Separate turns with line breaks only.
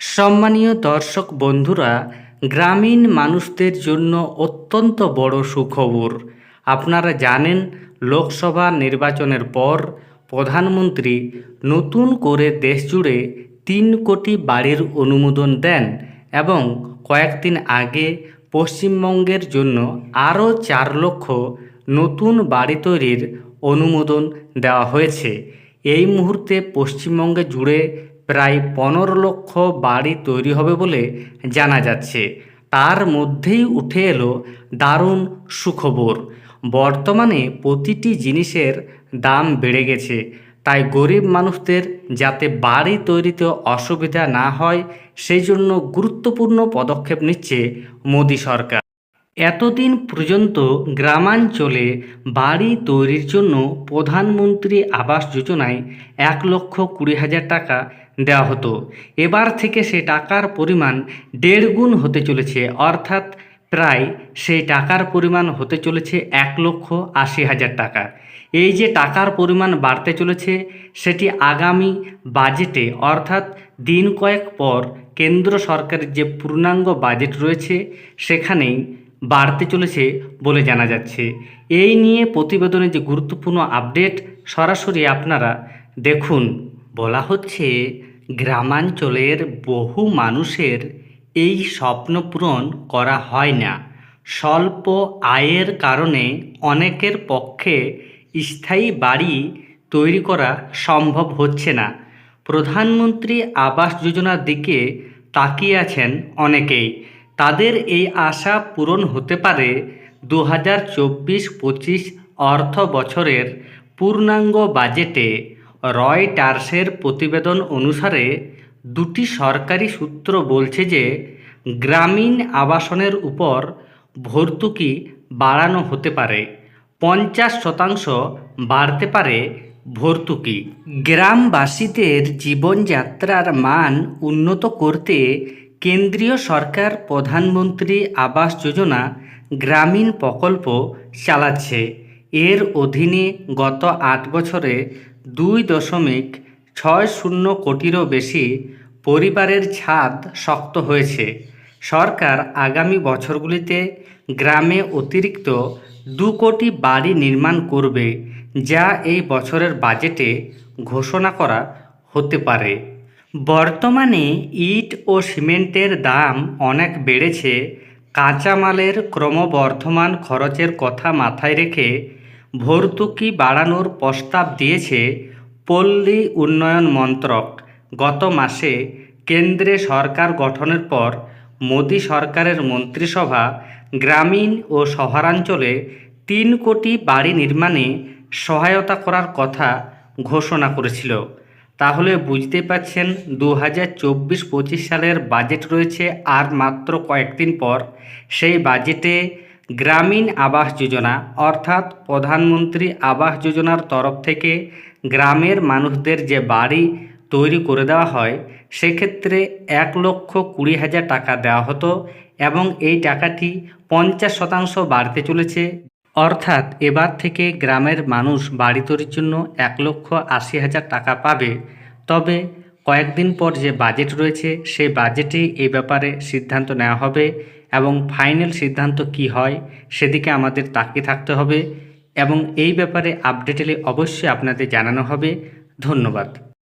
সম্মানীয় দর্শক বন্ধুরা, গ্রামীণ মানুষদের জন্য অত্যন্ত বড় সুখবর। আপনারা জানেন, লোকসভা নির্বাচনের পর প্রধানমন্ত্রী নতুন করে দেশ জুড়ে তিন কোটি বাড়ির অনুমোদন দেন এবং কয়েকদিন আগে পশ্চিমবঙ্গের জন্য আরও চার লক্ষ নতুন বাড়ি তৈরির অনুমোদন দেওয়া হয়েছে। এই মুহূর্তে পশ্চিমবঙ্গে জুড়ে প্রায় পনেরো লক্ষ বাড়ি তৈরি হবে বলে জানা যাচ্ছে। তার মধ্যেই উঠে এলো দারুণ সুখবর। বর্তমানে প্রতিটি জিনিসের দাম বেড়ে গেছে। তাই গরিব মানুষদের যাতে বাড়ি তৈরিতে অসুবিধা না হয়, সেই জন্য গুরুত্বপূর্ণ পদক্ষেপ নিচ্ছে মোদী সরকার। এতদিন পর্যন্ত গ্রামাঞ্চলে বাড়ি তৈরির জন্য প্রধানমন্ত্রী আবাস যোজনায় এক লক্ষ কুড়ি হাজার টাকা দেওয়া হতো। এবার থেকে সে টাকার পরিমাণ দেড় গুণ হতে চলেছে, অর্থাৎ প্রায় সেই টাকার পরিমাণ হতে চলেছে এক লক্ষ আশি হাজার টাকা। এই যে টাকার পরিমাণ বাড়তে চলেছে, সেটি আগামী বাজেটে, অর্থাৎ দিন কয়েক পর কেন্দ্র সরকারের যে পূর্ণাঙ্গ বাজেট রয়েছে, সেখানেই বাড়তে চলেছে বলে জানা যাচ্ছে। এই নিয়ে প্রতিবেদনে যে গুরুত্বপূর্ণ আপডেট, সরাসরি আপনারা দেখুন। বলা হচ্ছে গ্রামাঞ্চলের বহু মানুষের এই স্বপ্ন পূরণ করা হয় না। স্বল্প আয়ের কারণে অনেকের পক্ষে স্থায়ী বাড়ি তৈরি করা সম্ভব হচ্ছে না। প্রধানমন্ত্রী আবাস যোজনার দিকে তাকিয়ে আছেন অনেকেই। তাদের এই আশা পূরণ হতে পারে দু হাজার চব্বিশ পঁচিশ অর্থ বছরের পূর্ণাঙ্গ বাজেটে। রয়টার্সের প্রতিবেদন অনুসারে, দুটি সরকারি সূত্র বলছে যে, গ্রামীণ আবাসনের উপর ভর্তুকি বাড়ানো হতে পারে, পঞ্চাশ শতাংশ বাড়তে পারে ভর্তুকি। গ্রামবাসীদের জীবনযাত্রার মান উন্নত করতে কেন্দ্রীয় সরকার প্রধানমন্ত্রী আবাস যোজনা গ্রামীণ প্রকল্প চালাচ্ছে। এর অধীনে গত আট বছরে দুই দশমিক ছয় শূন্য কোটিরও বেশি পরিবারের ছাদ শক্ত হয়েছে। সরকার আগামী বছরগুলিতে গ্রামে অতিরিক্ত দু কোটি বাড়ি নির্মাণ করবে, যা এই বছরের বাজেটে ঘোষণা করা হতে পারে। বর্তমানে ইট ও সিমেন্টের দাম অনেক বেড়েছে। কাঁচামালের ক্রমবর্ধমান খরচের কথা মাথায় রেখে ভর্তুকি বাড়ানোর প্রস্তাব দিয়েছে পল্লী উন্নয়ন মন্ত্রক। গত মাসে কেন্দ্রে সরকার গঠনের পর মোদী সরকারের মন্ত্রিসভা গ্রামীণ ও শহরাঞ্চলে তিন কোটি বাড়ি নির্মাণে সহায়তা করার কথা ঘোষণা করেছিল। তাহলে বুঝতে পারছেন দু হাজার চব্বিশ পঁচিশ সালের বাজেট রয়েছে আর মাত্র কয়েকদিন পর। সেই বাজেটে গ্রামীণ আবাস যোজনা, অর্থাৎ প্রধানমন্ত্রী আবাস যোজনার তরফ থেকে গ্রামের মানুষদের যে বাড়ি তৈরি করে দেওয়া হয়, সেক্ষেত্রে এক লক্ষ কুড়ি হাজার টাকা দেওয়া হতো এবং এই টাকাটি পঞ্চাশ শতাংশ বাড়তে চলেছে। অর্থাৎ এবার থেকে গ্রামের মানুষ বাড়ি তৈরির জন্য এক লক্ষ আশি হাজার টাকা পাবে। তবে কয়েকদিন পর যে বাজেট রয়েছে, সেই বাজেটে এই ব্যাপারে সিদ্ধান্ত নেওয়া হবে। এবং ফাইনাল সিদ্ধান্ত কি হয় সেদিকে আমাদের তাকিয়ে থাকতে হবে এবং এই ব্যাপারে আপডেট এলে অবশ্যই আপনাদের জানানো হবে। ধন্যবাদ।